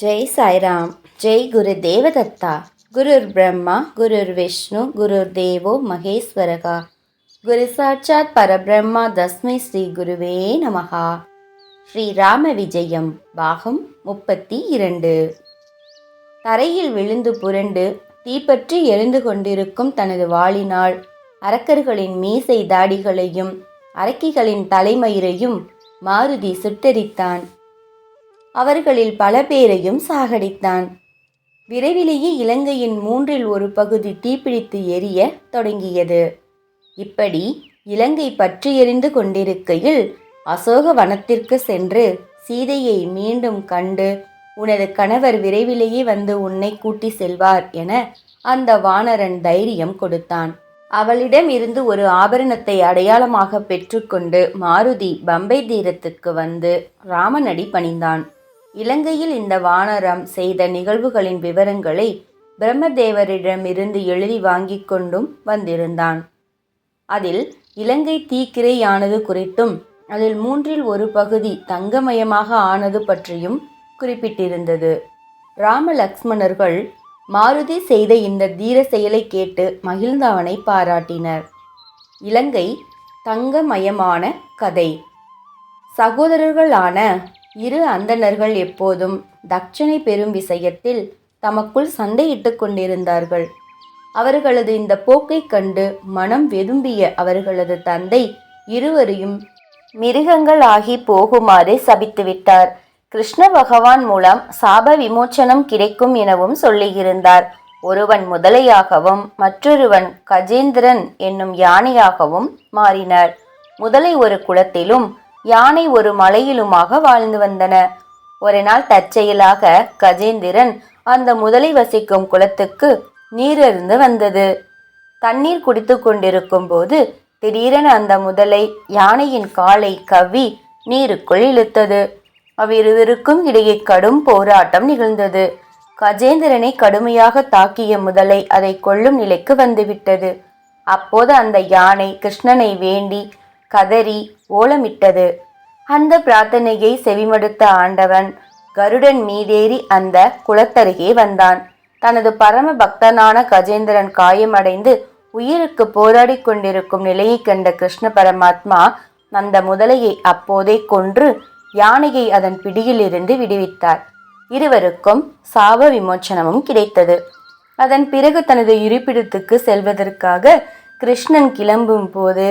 ஜெய் சாய்ராம் ஜெய் குரு தேவதத்தா குருர் பிரம்மா குருர் விஷ்ணு குருர் தேவோ மகேஸ்வரகா. குரு சாட்சாத் பரபிரம்மா தஸ்மை ஸ்ரீ குருவே நமகா ஸ்ரீ ராம விஜயம் பாகம் முப்பத்தி இரண்டு. தரையில் விழுந்து புரண்டு தீப்பற்றி எழுந்து கொண்டிருக்கும் தனது வாளினால் அரக்கர்களின் மீசை தாடிகளையும் அரக்கிகளின் தலைமயிரையும் மாருதி சுட்டரித்தான். அவர்களில் பல பேரையும் சாகடித்தான். விரைவிலேயே இலங்கையின் மூன்றில் ஒரு பகுதி தீப்பிடித்து எரிய தொடங்கியது. இப்படி இலங்கை பற்றி எரிந்து கொண்டிருக்கையில் அசோக வனத்திற்கு சென்று சீதையை மீண்டும் கண்டு உனது கணவர் விரைவிலேயே வந்து உன்னை கூட்டி செல்வார் என அந்த வானரன் தைரியம் கொடுத்தான். அவளிடம் இருந்து ஒரு ஆபரணத்தை அடையாளமாக பெற்றுக்கொண்டு மாருதி பம்பை தீரத்துக்கு வந்து ராமனடி பணிந்தான். இலங்கையில் இந்த வானரம் செய்த நிகழ்வுகளின் விவரங்களை பிரம்மதேவரிடமிருந்து எழுதி வாங்கிக் கொண்டும் வந்திருந்தான். அதில் இலங்கை தீக்கிரையானது குறித்தும் அதில் மூன்றில் ஒரு பகுதி தங்கமயமாக ஆனது பற்றியும் குறிப்பிட்டிருந்தது. ராம லக்ஷ்மணர்கள் மாருதி செய்த இந்த தீர செயலை கேட்டு மகிழ்ந்தவனை பாராட்டினர். இலங்கை தங்கமயமான கதை. சகோதரர்களான இரு அந்தணர்கள் எப்போதும் தட்சணை பெறும் விஷயத்தில் தமக்குள் சண்டையிட்டு கொண்டிருந்தார்கள். அவர்களது இந்த போக்கைக் கண்டு மனம் வெதும்பிய அவர்களது தந்தை இருவரையும் மிருகங்கள் ஆகி போகுமாறு சபித்துவிட்டார் கிருஷ்ண பகவான் மூலம் சாப விமோச்சனம் கிடைக்கும் எனவும் சொல்லியிருந்தார். ஒருவன் முதலையாகவும் மற்றொருவன் கஜேந்திரன் என்னும் யானையாகவும் மாறினர். முதலை ஒரு குளத்திலும் யானை ஒரு மலையிலுமாக வாழ்ந்து வந்தன. ஒரு நாள் தற்செயலாக கஜேந்திரன் அந்த முதலை வசிக்கும் குளத்துக்கு நீரிருந்து வந்தது. தண்ணீர் குடித்து கொண்டிருக்கும் போது திடீரென அந்த முதலை யானையின் காலை கவ்வி நீருக்குள் இழுத்தது. அவ்விருவருக்கும் இடையே கடும் போராட்டம் நிகழ்ந்தது. கஜேந்திரனை கடுமையாக தாக்கிய முதலை அதை கொல்லும் நிலைக்கு வந்துவிட்டது. அப்போது அந்த யானை கிருஷ்ணனை வேண்டி கதறி ஓலமிட்டது. அந்த பிரார்த்தனையை செவிமடுத்த ஆண்டவன் கருடன் மீதேறி அந்த குளத்தருகே வந்தான். தனது பரம பக்தனான கஜேந்திரன் காயமடைந்து உயிருக்கு போராடி கொண்டிருக்கும் நிலையை கண்ட கிருஷ்ண பரமாத்மா அந்த முதலையை அப்போதே கொன்று யானையை அதன் பிடியிலிருந்து விடுவித்தார். இருவருக்கும் சாப விமோச்சனமும் கிடைத்தது. அதன் பிறகு தனது இருப்பிடத்துக்கு செல்வதற்காக கிருஷ்ணன் கிளம்பும் போது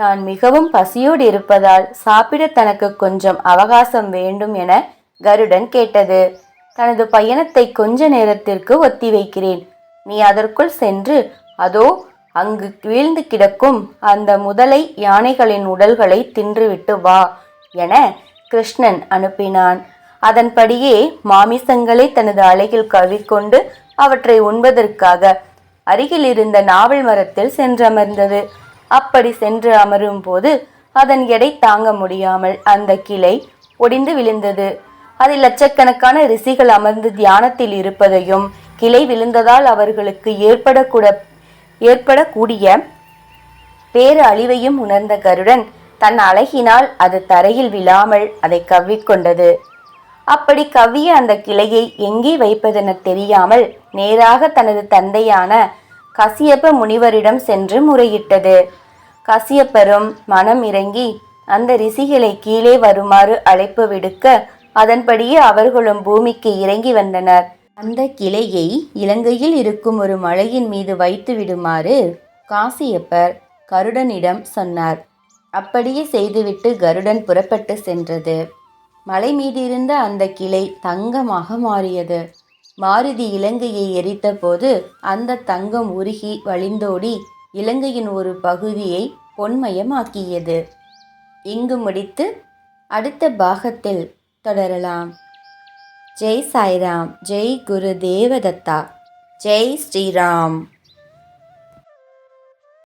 தான் மிகவும் பசியோடு இருப்பதால் சாப்பிட தனக்கு கொஞ்சம் அவகாசம் வேண்டும் என கருடன் கேட்டது. தனது பயணத்தை கொஞ்ச நேரத்திற்கு ஒத்தி வைக்கிறேன். நீ அதற்குள் சென்று அதோ அங்கு வீழ்ந்து கிடக்கும் அந்த முதலை யானைகளின் உடல்களை தின்றுவிட்டு வா என கிருஷ்ணன் அனுப்பினான். அதன்படியே மாமிசங்களை தனது அலையில் கவிக்கொண்டு அவற்றை உண்பதற்காக அருகில் இருந்த நாவல் மரத்தில் சென்றமர்ந்தது. அப்படி சென்று அமரும் போது அதன் எடை தாங்க முடியாமல் அந்த கிளை ஒடிந்து விழுந்தது. அதில் லட்சக்கணக்கான ரிஷிகள் அமர்ந்து தியானத்தில் இருப்பதையும் கிளை விழுந்ததால் அவர்களுக்கு ஏற்படக்கூட ஏற்படக்கூடிய பேரு அழிவையும் உணர்ந்த கருடன் தன் அழகினால் அது தரையில் விழாமல் அதை கவ்விக்கொண்டது. அப்படி கவ்விய அந்த கிளையை எங்கே வைப்பதென தெரியாமல் நேராக தனது தந்தையான கசியப்ப முனிவரிடம் சென்று முறையிட்டது. கசியப்பரும் மனம் இறங்கி அந்த ரிஷிகளை கீழே வருமாறு அழைப்பு விடுக்க அதன்படியே அவர்களும் பூமிக்கு இறங்கி வந்தனர். அந்த கிளையை இலங்கையில் இருக்கும் ஒரு மலையின் மீது வைத்து விடுமாறு காசியப்பர் கருடனிடம் சொன்னார். அப்படியே செய்துவிட்டு கருடன் புறப்பட்டு சென்றது. மலை மீதிருந்த அந்த கிளை தங்கமாக மாறியது. மாருதி இலங்கையை எரித்தபோது அந்த தங்கம் உருகி வழிந்தோடி இலங்கையின் ஒரு பகுதியை பொன்மயமாக்கியது. இங்கு முடித்து அடுத்த பாகத்தில் தொடரலாம். ஜெய் சாய்ராம் ஜெய் குரு தேவதத்தா ஜெய் ஸ்ரீராம்.